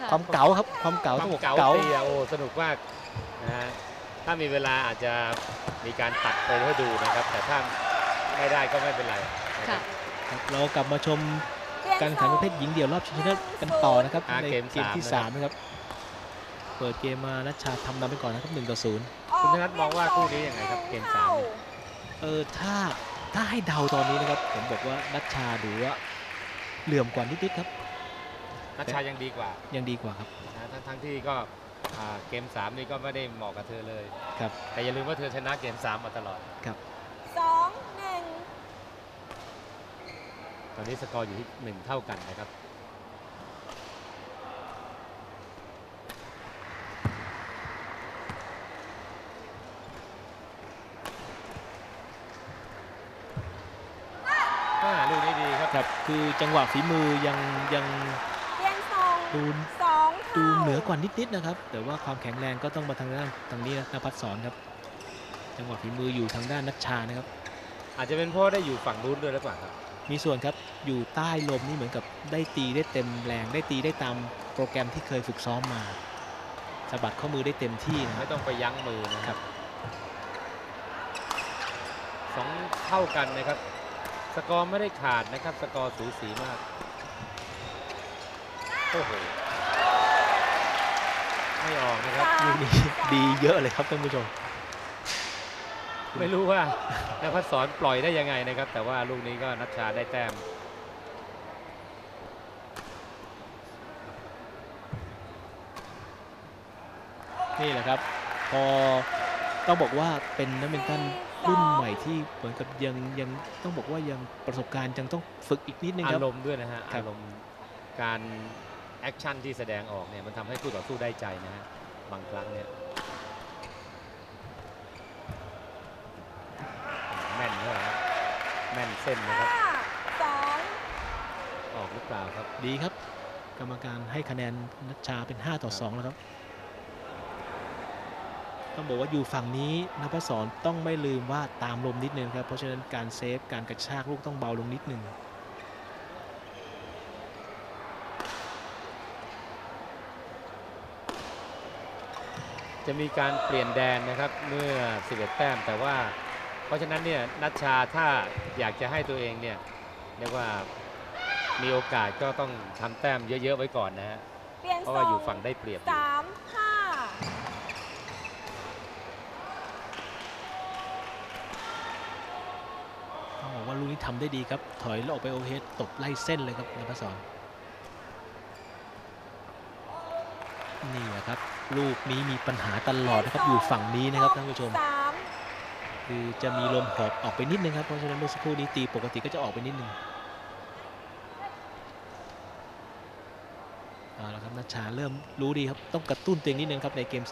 ค่ะความเก๋าครับความเก๋าคต้วาองมบอกเก๋าเก๋าตีอะโอ้สนุกมากนะฮะถ้ามีเวลาอาจจะมีการตัดไปให้ดูนะครับ แต่ถ้าไม่ได้ก็ไม่เป็นไรนะครัค่ะบครับเรากลับมาชมการแข่งขันประเภทหญิงเดี่ยวรอบชิงชนะเลิศกันต่อนะครับอ่าในเกมเกมที่สามนะครับ3นะครับเปิดเกมมานัชชาทำนำไปก่อนนะครับ1ต่อ0คุณธนัทมองว่าคู่นี้ยังไงครับเกมสามเนี่ยเออถ้าถ้าให้เดาตอนนี้นะครับผมบอกว่านัชชาดูว่าเหลื่อมกว่านิดๆครับ นัชชายังดีกว่ายังดีกว่าครับนะทั้งทั้งที่ก็อ่าเกม 3 นี่ก็ไม่ได้เหมาะกับเธอเลยครับแต่อย่าลืมว่าเธอชนะเกม 3 มาตลอดสองหนึ่งตอนนี้สกอร์อยู่ที่ 1 เท่ากันนะครับอ่าลูกนี้ดีครับครับ คือจังหวะฝีมือยังยังเปลี่ยนทรง ดูสองดูเท่าเหนือกว่านิดๆนะครับ แต่ว่าความแข็งแรงก็ต้องมาทางด้านทางนี้นะนภัสสอนครับ จังหวะฝีมืออยู่ทางด้านนัชชานะครับ อาจจะเป็นเพราะได้อยู่ฝั่งนู้นด้วยหรือเปล่าครับ มีส่วนครับอยู่ใต้ลมนี่เหมือนกับได้ตีได้เต็มแรง ได้ตีได้ตามโปรแกรมที่เคยฝึกซ้อมมาสะบัดข้อมือได้เต็มที่นะคไม่รับต้องไปยั้งมือนะคครัรับบสองเท่ากันนะครับ สกอร์ไม่ได้ขาดนะครับ สกอร์สูสีมาก โอ้โหไม่ออกนะครับลูกนี้ดีเยอะเลยครับท่านผู้ชม ไม่รู้ว่านภัสสอนปล่อยได้ยังไงนะครับ แต่ว่าลูกนี้ก็นัชชาได้แต้มนี่แหละครับ พอต้องบอกว่าเป็นนักเมนตันรุ่นใหม่ที่เหมือนกับยังยังต้องบอกว่ายังประสบการณ์ยังต้องฝึกอีกนิดนึงคอารับรมณ์ด้วยนะฮะครับอารมณ์การ แอคชั่นที่แสดงออกเนี่ยมันทำให้คู่ต่อสู้ได้ใจนะฮะบางครั้งเนี่ยแม่นเท่าไหร่ครับแม่นเส้นนะครับห้าสองออกหรือเปล่าครับ ดีครับ กรรมการให้คะแนนนัชชาเป็น 5 ต่อ 2 แล้วครับ ต้องบอกว่าอยู่ฝั่งนี้นภัสสรต้องไม่ลืมว่าตามลมนิดนึงครับ เพราะฉะนั้นการเซฟการกระชากลูกต้องเบาลงนิดนึง จะมีการเปลี่ยนแดนนะครับเมื่อ 11 แต้มแต่ว่า เพราะฉะนั้นเนี่ยนัชชาถ้าอยากจะให้ตัวเองเนี่ยเรียกว่ามีโอกาสก็ต้องทำแต้มเยอะ ๆ ไว้ก่อนนะฮะเปลี่ยนเพทราะรว่าอยู่ฝั่งได้เปรียบอยู่สามห้าต้องบอกว่าลูกนี้ทำได้ดีครับ ถอยแล้วออกไปโอเฮดตบไล่เส้นเลยครับนภัสสร นี่แหละครับลูกนี้มีปัญหาตลอดนะครับอยู่ฝั่งนี้นะครับท่านผู้ชมสามคือจะมีลมหอบออกไปนิดนึงครับเพราะฉะนั้นเมื่อสักครู่นี้ตีปกติก็จะออกไปนิดนึงเอาละครับนัชชาเริ่มรู้ดีครับต้องกระตุ้นตัวเองนิดนึงครับในเกม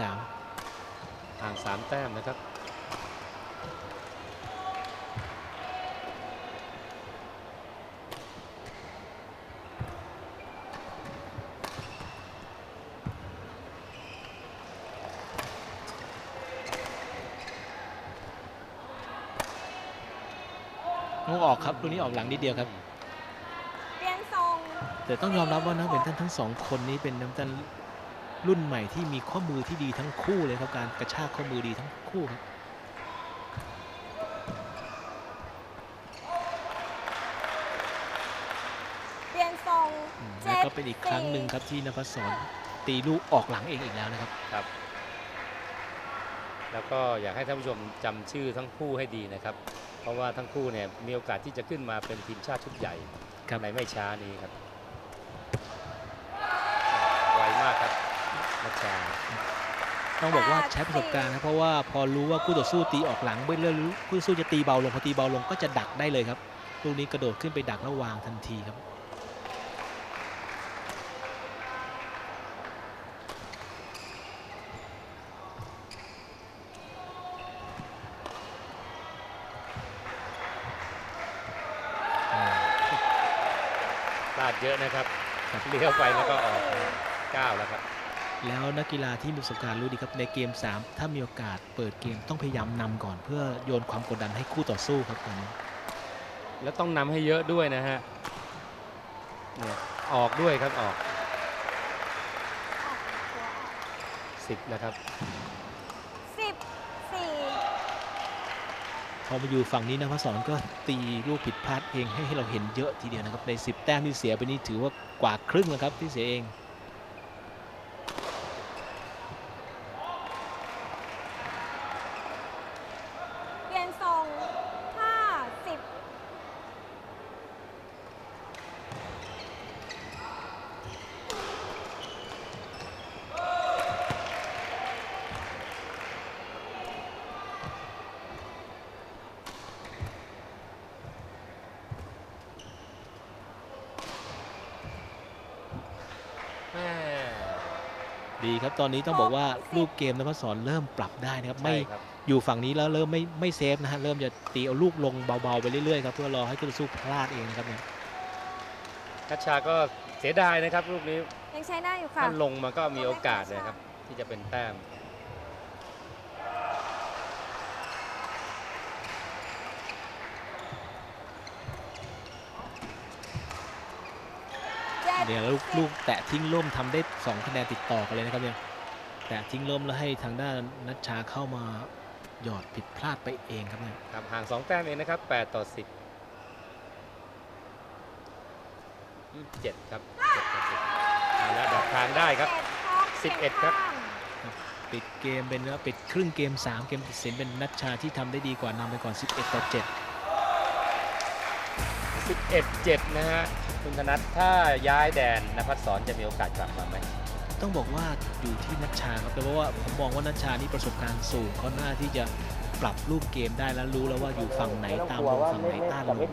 3ห่าง3แต้มนะครับ งออกครับลูกนี้ออกหลังนิดเดียวครับเปลี่ยนทรงแต่ต้องยอมรับว่านักเบดมินตันทั้งสองคนนี้เป็นนักเบดมินตันรุ่นใหม่ที่มีข้อมือที่ดีทั้งคู่เลยครับการกระชากข้อมือดีทั้งคู่ครับเปลี่ยนทรงอืมเจ็แล้วดก็เป็นอีกครั้งหนึ่งครับที่นภัสสรตีลูกออกหลังเองอีกแล้วนะครับ ครับ แล้วก็อยากให้ท่านผู้ชมจำชื่อทั้งคู่ให้ดีนะครับ เพราะว่าทั้งคู่เนี่ยมีโอกาสที่จะขึ้นมาเป็นทีมชาติชุดใหญ่ครับในไม่ช้านี้ครับไวมากครับนัชชาต้องบอกว่าใช้ประสบการณ์นะเพราะว่าพอรู้ว่าคู่ต่อสู้ตีออกหลังไปเรื่อยรู้คู่ต่อสู้จะตีเบาลงพอตีเบาลงก็จะดักได้เลยครับลูกนี้กระโดดขึ้นไปดักแล้ววางทันทีครับ ลาดเยอะนะครับครับเลี้ยวไปแล้วก็ออกก้าวแล้วครับ แล้วนักกีฬาที่มีประสบการณ์รู้ดีครับในเกม 3 ถ้ามีโอกาสเปิดเกมต้องพยายามนำก่อน เพื่อโยนความกดดันให้คู่ต่อสู้ครับตรงนี้แล้วต้องนำให้เยอะด้วยนะฮะเนี่ยออกด้วยครับออก 10 นะครับ สิบสี่ พอมาอยู่ฝั่งนี้นะพระสอนก็ตีลูกผิดพลาดเองให้ให้เราเห็นเยอะทีเดียวนะครับใน 10 แต้มที่เสียไปนี่ถือว่ากว่าครึ่งแล้วครับที่เสียเอง เปลี่ยนทรงห้าสิบ แม่ ดีครับ ตอนนี้ต้องบอกว่าลูกเกมนะพระสอนเริ่มปรับได้นะครับใช่ไม่ครับอยู่ฝั่งนี้แล้วเริ่มไม่ไม่เซฟนะฮะ เริ่มจะตีเอาลูกลงเบาๆไปเรื่อยๆครับเพื่อรอให้คู่ต่อสู้พลาดเองนะครับเนี่ยนัชชาก็เสียดายนะครับลูกนี้ยังใช้ได้อยู่ค่ะ ถ้าลงมันก็มีโอกาสเลยครับที่จะเป็นแต้ม เจ็ดเดี๋ยวลูกลูกแตะทิ้งล่มทำได้ 2 คะแนนติดต่อกันเลยนะครับเนี่ยแตะทิ้งล่มแล้วให้ทางด้านนัชชาเข้ามาหยอดผิดพลาดไปเองครับเนี่ยครับห่าง 2 แต้มเองนะครับ 8 ต่อ 10อืม7ครับ7ต่อ10เอาแล้วดับทางได้ครับจ็ด11 ครับปิดเกมเป็นว่าปิดครึ่งเกม 3 เกมติดสินเป็นนัชชาที่ทำได้ดีกว่านำไปก่อน 11 ต่อ 7 11 7 นะฮะคุณธนัทถ้าย้ายแดนนภัสสอนจะมีโอกาสกลับมาไหมต้องบอกว่าอยู่ที่นัชชาครับแต่ว่าผมมองว่านัชชานี่ประสบการณ์สูงเขาหน้าที่จะปรับรูปเกมได้แล้วรู้แล้วว่าอยู่ฝั่งไหนตามลงฝั่งไหนต้านลง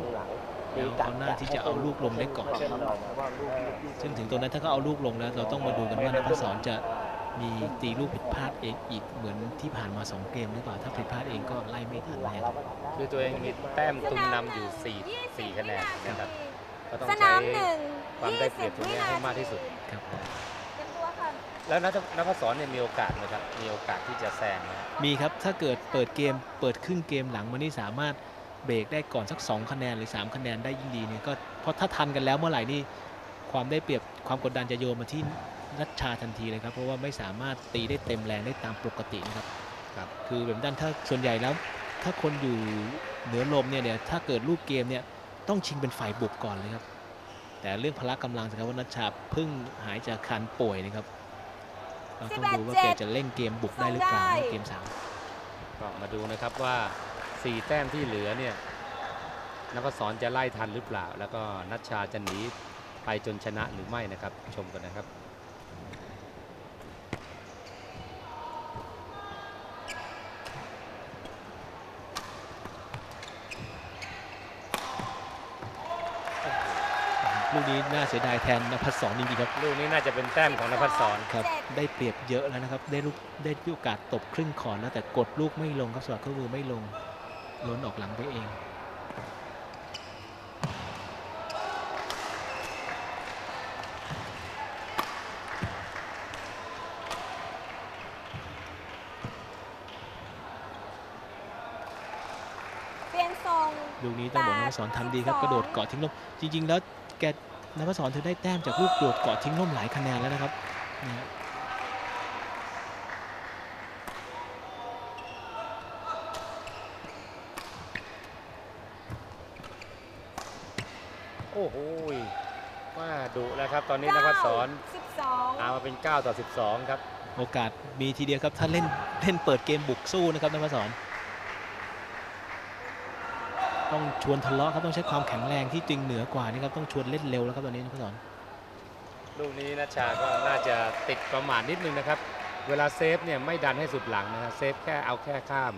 แล้วเขาหน้าที่จะเอาลูกลงได้ก่อนซึ่งถึงตรงนั้นถ้าเขาเอาลูกลงแล้ว เราต้องมาดูกันว่านภัสสอนจะ มีตีลูกผิดพลาดเองอีกเหมือนที่ผ่านมา 2 เกมหรือเปล่า ถ้าผิดพลาดเองก็ไล่ไม่ทันแน่ครับคือตัวเองมีแต้มตุนนำอยู่ 4 4 คะแนนนะครับ ก็ต้องสใช้นามหนึ่งความได้เปรียบตรงนี้ให้มากที่สุด ครับเตรียมตัวค่ะแล้วนัทนภัสสอนเนี่ยมีโอกาสไหมครับ มีโอกาสที่จะแซงไหมมีครับ ถ้าเกิดเปิดเกม เปิดครึ่งเกมหลังมานี่สามารถเบรกได้ก่อนสัก 2 คะแนนหรือ 3 คะแนนได้ยิ่งดีเนี่ยก็เพราะถ้าทันกันแล้วเมื่อไหร่นี่ความได้เปรียบความกดดันจะโยนมาที่ นัชชาทันทีเลยครับ เพราะว่าไม่สามารถตีได้เต็มแรงได้ตามปกตินะครับครับคือแบบด้านถ้าส่วนใหญ่แล้ว ถ้าคนอยู่เหนือลมเนี่ยเนี่ยถ้าเกิดรูปเกมเนี่ยต้องชิงเป็นฝ่ายบุกก่อนเลยครับ แต่เรื่องพละกำลังสิครับว่านัชชาเพิ่งหายจากการป่วยนะครับเราต้องดูว่าแกจะเล่นเกมบุกได้หรือเปล่าในเกมสามก็มาดูนะครับว่า 4 แต้มที่เหลือเนี่ยนภัสสอนจะไล่ทันหรือเปล่า แล้วก็นัชชาจะหนีไปจนชนะหรือไม่นะครับ ชมกันนะครับ ลูกนี้น่าเสียดายแทนนภัสสอนจริงๆครับ ลูกนี้น่าจะเป็นแต้มของนภัสสอนครับ ได้เปรียบเยอะแล้วนะครับ ได้ลูกได้โอกาสตบครึ่งขอนแล้วแต่กดลูกไม่ลงครับสวัสดิ์ก็มือไม่ลง ล้นออกหลังไปเอง เปลี่ยนทรง ลูกนี้ต้องบอกนภัสสอนทำดีครับกระโดดเกาะทิ้งลมจริง ๆ แล้ว แกนภัสสอนเธอได้แต้มจากลูกโดดเกาะทิ้งลมหลายคะแนนแล้วนะครับนี่ฮะโอ้โหยว่าดุแล้วครับ ตอนนี้นภัสสอนสิบสองเอามาเป็น 9 ต่อ 12 ครับ โอกาสมีทีเดียวครับ ถ้าเล่นเล่นเปิดเกมบุกสู้นะครับนภัสสอน ต้องชวนทะเลาะครับต้องใช้ความแข็งแรงที่จริงเหนือกว่านี่ครับต้องชวนเล่นเร็วแล้วครับตอนนี้นภัสสอนลูกนี้นัชชาก็น่าจะติดประมาทนิดนึงนะครับ เวลาเซฟเนี่ยไม่ดันให้สุดหลังนะครับเซฟแค่เอาแค่ข้าม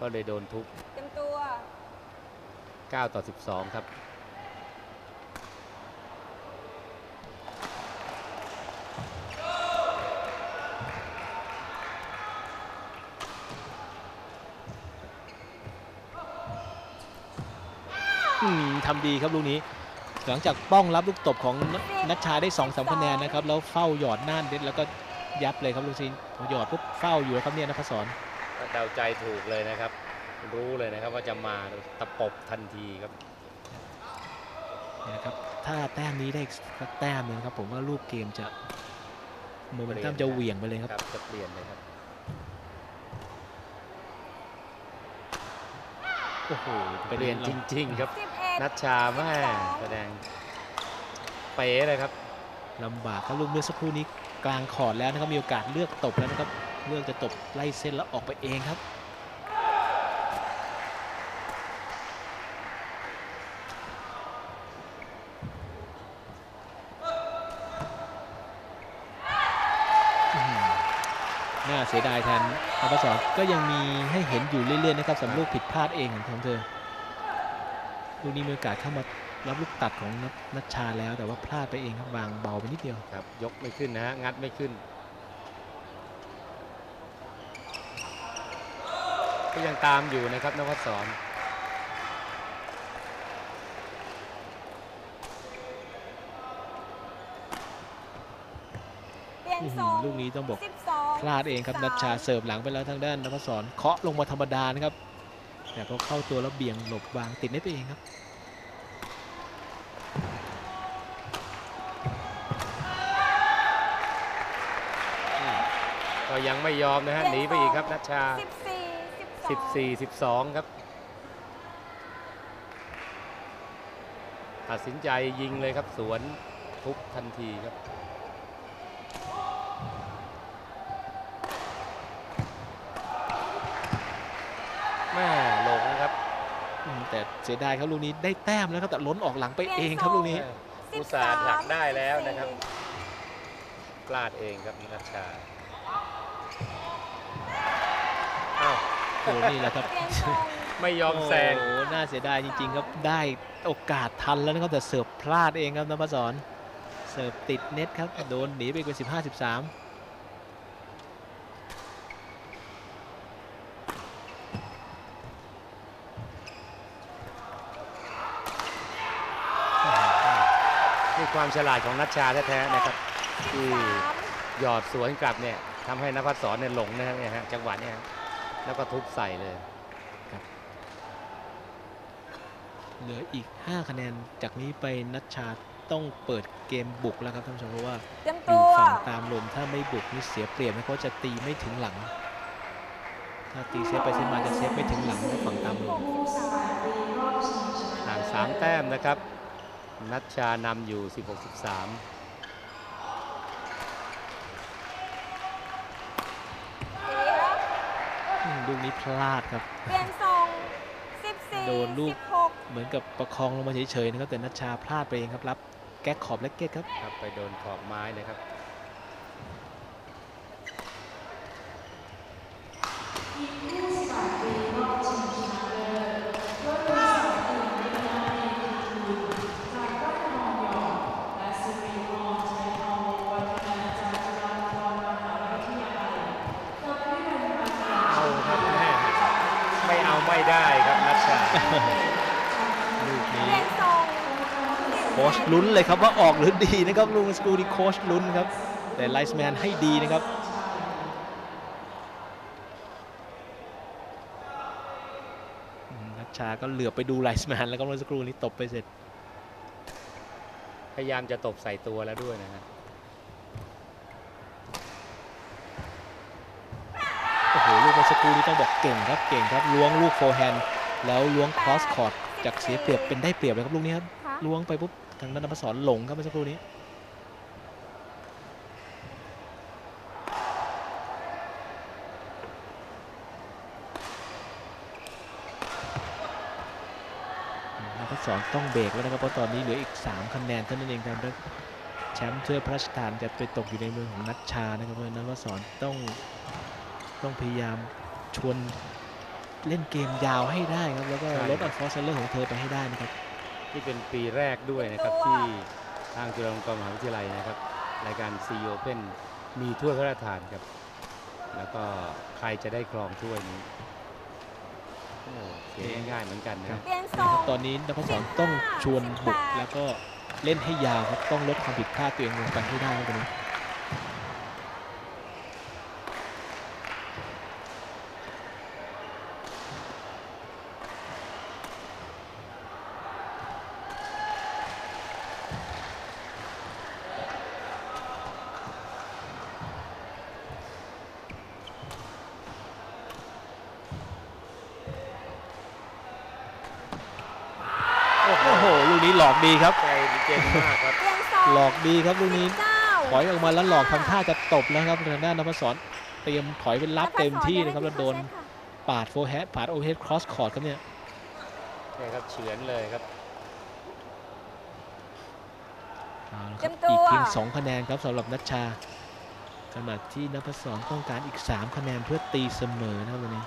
ก็เลยโดนทุบเตรียมตัว 9 ต่อ 12 ครับ ทำดีครับลูกนี้ หลังจากป้องรับลูกตบของนนัชชาได้2อสคะแนนนะครับแล้วเฝ้าหยอดน่านเด็ดแล้วก็ยับเลยครับลูกซีนพอหยอดปุ๊บเฝ้าอยู่แล้วครับเนี่ยนภัสสอนก็เดาใจถูกเลยนะครับ รู้เลยนะครับว่าจะมาตะปบทันทีครับเนี่ยนะครับถ้าแต้มนี้ได้อีกสักแต้มหนึงครับผมว่ารูปเกมจะโมเมนตัมจะเหวี่ยงไปเลยครับครับจะเปลี่ยนเลยครับ โอ้โหเปลี่ยนจริง ๆ ครับ11นัชชาแม่แสดงเป๋เลยครับลำบากครับลูกเมื่อสักครู่นี้กลางขอดแล้วนะครับมีโอกาสเลือกตบแล้วนะครับ เลือกจะตบไล่เส้นแล้วออกไปเองครับอื้อหือน่าเสียดายแทน อัปสอนก็ยังมีให้เห็นอยู่เรื่อยๆนะครับสำหรับลูกผิดพลาดเองของเธอ ลูกนี้มีโอกาสเข้ามารับลูกตัดของนัทนัชชาแล้วแต่ว่าพลาดไปเองครับวางเบาไปนิดเดียวครับยกไม่ขึ้นนะฮะงัดไม่ขึ้น ก็ยังตามอยู่นะครับนวัดสอนเปลี่ยนอื้อทหืรองลูกนี้ต้องบอก12 พลาดเองครับ13นัชชาเสิร์ฟหลังไปแล้วทางด้านนภศรเคาะลงมาธรรมดานะครับ แต่พอเข้าตัวแล้วเบี่ยงหลบวางติดเน็ตไปเองครับก็ยังไม่ยอมนะฮะหนีไปอีกครับนัชชา 14 12 14 12ครับ ตัดสินใจยิงเลยครับสวนทุบทันทีครับ แม่หลงครับอืมแต่เสียดายครับลูกนี้ได้แต้มแล้วครับแต่ล้นออกหลังไปเองครับลูกนี้อุตส่าห์ผลักได้แล้วนะครับพลาดเองครับนัชชาอ้าวโอ้นี่แหละครับเปลี่ยนทรงไม่ยอมแซงโอ้โหน่าเสียดายจริง ๆ ครับได้โอกาสทันแล้วนะครับแต่เสิร์ฟพลาดเองครับนภศรเสิร์ฟติดเน็ตครับโดนหนีไปเป็น15 13 ความฉลาดของนัชชาแท้ๆนะครับที่13หยอดสวนกลับเนี่ยทำให้นภัสสรเนี่ยหลงนะฮะเนี่ยฮะจังหวะเนี่ยฮะแล้วก็ทุบใส่เลยเหลืออีก 5 คะแนนจากนี้ไปนัชชาต้องเปิดเกมบุกแล้วครับท่านผู้ชมเพราะว่าเตรียมอตัยู่วฝั่งตามลมถ้าไม่บุกนี่เสียเปรียบนะเพราะจะตีไม่ถึงหลัง ถ้าตีเซฟไปเซฟมาจะเซฟไม่ถึงหลังนะครับฝั่งตามลมห่าง3แต้มนะครับ นัชชานำอยู่ 16-13อืมลูกนี้พลาดครับเปลี่ยนทรง14โดนลูก16เหมือนกับประคองลงมาเฉยๆนะครับแต่นัชชาพลาดไปเองครับรับแก๊กขอบและเก็ตครับครับ ไปโดนขอบไม้นะครับ เอาครับแม่ไม่เอาไม่ได้ครับนัชชา ลูกเปนี้ลี่ยนทรงโค้ชลุ้นเลยครับว่าออกหรือดีนะครับลูกสกครูนี่โค้ชลุ้นครับ แต่ไลส์แมนให้ดีนะครับอืมนัชชาก็เหลือบไปดูไลส์แมนแล้วก็เมื่อสักครู่นี้ตบไปเสร็จ พยายามจะตบใส่ตัวแล้วด้วยนะฮะโอ้โหลูกเมื่อสักครู่นี้ต้องบอกเก่งครับเก่งครับล้วงลูกโฟร์แฮนด์ แล้วล้วงครอสคอร์ดจากเสียเปรียบเป็นได้เปรียบเลยครับลูกนี้ครับค่ะล้วงไปปุ๊บทางด้านนภศรหลงครับเมื่อสักครู่นี้นภศรต้องเบรกแล้วนะครับเพราะตอนนี้เหลืออีก 3คะแนนเท่านั้นเองครับแชมป์ถ้วยพระราชทานจะไปตกอยู่ในมือของนัชชานะครับเพราะฉะนั้นนภศรต้องต้องพยายามชวน เล่นเกมยาวให้ได้ครับแล้วก็ลดอัลฟอร์เซเลอร์ของเธอไปให้ได้นะครับที่เป็นปีแรกด้วยนะครับที่ทางจุฬาลงกรณ์มหาวิทยาลัยนะครับรายการ c ีโอเพนมีถ้วยพระราชทานครับ แล้วก็ใครจะได้ครองถ้วยนี้โอ้เสียง่ายๆเหมือนกันนะครับเปลี่ยนทรงตอนนี้นภศรต้องชวนบุกแล้วก็เล่นให้ยาวครับต้องลดความผิดพลาดตัวเองลงไปให้ได้ครับตอนนี้ นี้หล อกดีครับใจเย็นมากครับเปลี่ยนทรงหลอกดีครับลูกนี้เก้าถอยออกมาแล้วหลอกทำท่าจะตบแล้วครับทางด้านนภัสสรเตรียมถอยเป็นรับเต็มที่นะครับแล้วโดนปาดโฟร์แฮดปาดโอเฮดครอสคอร์ดครับเนี่ยนี่ครับเฉือนเลยครับเอาละครับอีกเพียงสองคะแนนครับสำหรับนัชชาขณะที่นภัสสรต้องการอีก 3 คะแนนเพื่อตีเสมอนะครับวันนี้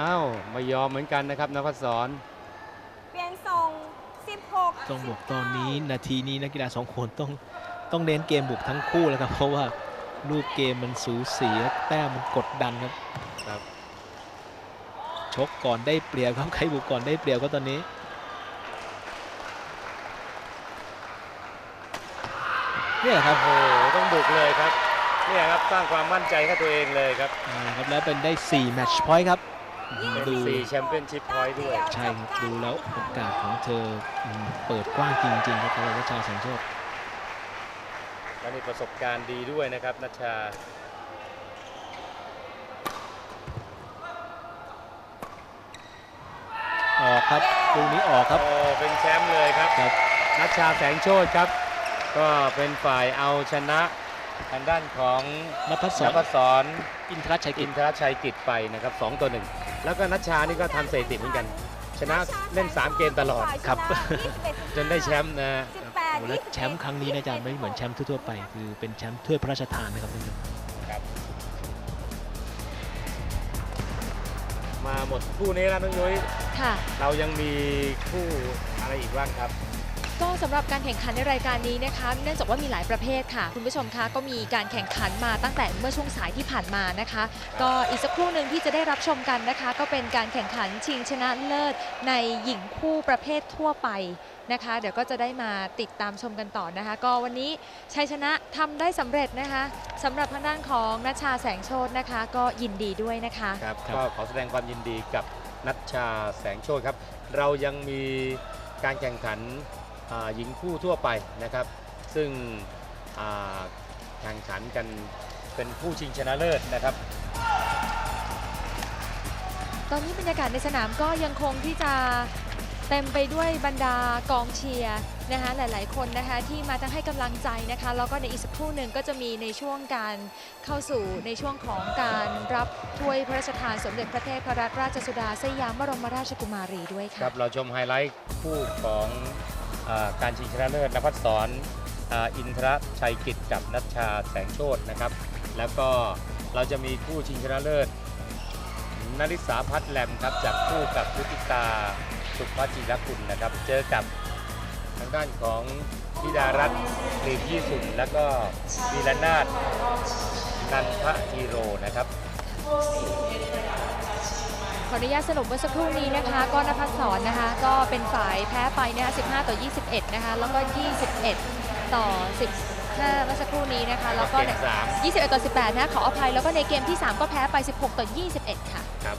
อ้าว ไม่ยอมเหมือนกันนะครับนภัสสรเปลี่ยนทรงสิบหกต้องบอกตอนนี้นาทีนี้นักกีฬาสองคนต้องต้องเน้นเกมบุกทั้งคู่แล้วครับเพราะว่าลูกเกมมันสูสีและแต้มมันกดดันครับครับ ชกก่อนได้เปรียบครับใครบุกก่อนได้เปรียบก็ตอนนี้เนี่ยแหละครับโอ้โหต้องบุกเลยครับเนี่ยครับสร้างความมั่นใจให้ตัวเองเลยครับเอาละครับแล้วเป็นได้ 4 แมตช์พอยต์ครับเป็น ดู สี่แชมเปี้ยนชิพพอยต์ด้วย ใช่ครับ ดูแล้วโอกาสของเธออืมเปิดกว้างจริงๆครับสำหรับวัชชาแสงโชคแล้วนี่ประสบการณ์ดีด้วยนะครับนัชชา ออกครับลูกนี้ออกครับ โอ้เป็นแชมป์เลยครับ ครับ นัชชาแสงโชติครับ ก็เป็นฝ่ายเอาชนะทางด้านของนภัสสนรภัสสรอินทรชัยกิอิจ นทรชัยกิจไปนะครับ 2 ต่อ 1 แล้วก็นัชชานี่ก็ทำสถิติเหมือนกัน ชนะเล่น 3 เกมตลอดครับ จนได้แชมป์นะสิบแปดโอ้และแชมป์ครั้งนี้นะอาจารย์ไม่เหมือนแชมป์ทั่วๆไป คือเป็นแชมป์ถ้วยพระราชทานนะครับท่านผู้ชมมาหมดคู่นี้แล้วน้องยุ้ยค่ะเรายังมีคู่อะไรอีกบ้างครับ ก็สำหรับการแข่งขันในรายการนี้นะคะ เนื่องจากว่ามีหลายประเภทค่ะ คุณผู้ชมคะก็มีการแข่งขันมาตั้งแต่เมื่อช่วงสายที่ผ่านมานะคะ ก็อีกสักครู่หนึ่งที่จะได้รับชมกันนะคะ ก็เป็นการแข่งขันชิงชนะเลิศในหญิงคู่ประเภททั่วไปนะคะ เดี๋ยวก็จะได้มาติดตามชมกันต่อนะคะ ก็วันนี้ชัยชนะทำได้สำเร็จนะคะสำหรับทางด้านของนัชชาแสงโชตนะคะ ก็ยินดีด้วยนะคะครับก็ขอแสดงความยินดีกับนัชชาแสงโชตครับ เรายังมีการแข่งขัน หญิงคู่ทั่วไปนะครับ ซึ่งอ่าแข่งขันกันเป็นผู้ชิงชนะเลิศนะครับ ตอนนี้บรรยากาศในสนามก็ยังคงที่จะเต็มไปด้วยบรรดากองเชียร์นะคะหลาย ๆ คนนะคะที่มาทั้งให้กำลังใจนะคะแล้วก็ในอีกสักครู่หนึ่งก็จะมีในช่วงการเข้าสู่ในช่วงของการรับถ้วยพระราชทานสมเด็จพระเทพรัตนราชสุดาสยามบรมราชกุมารีด้วยคค่ะรับเราชมไฮไลท์คู่ของอา การชิงชนะเลิศนภัสสอ่าอินทรชัยกิจกับนัชชาแสงโชตนะครับ แล้วก็เราจะมีคู่ชิงชนะเลิศนริสาพัฒแลมครับจากคู่กับพุติตาสุภจิรคุณนะครับ เจอกับทางด้านของธิดารัตน์กรีบยี่สุนแล้วก็วีรนาถนันทะทีโรนะครับ ออนุญาตสรุปเมื่อสักครู่นี้นะคะ ก็นภัสสรนะคะ ก็เป็นฝ่ายแพ้ไปนะคะ15 ต่อ 21 นะคะ แล้วก็ 21 ต่อ 15 เมื่อสักครู่นี้นะคะ แล้วก็เกมสาม21 ต่อ 18 นะ ขออภัย แล้วก็ในเกมที่ 3 ก็แพ้ไป 16 ต่อ 21 ค่ะ ครับ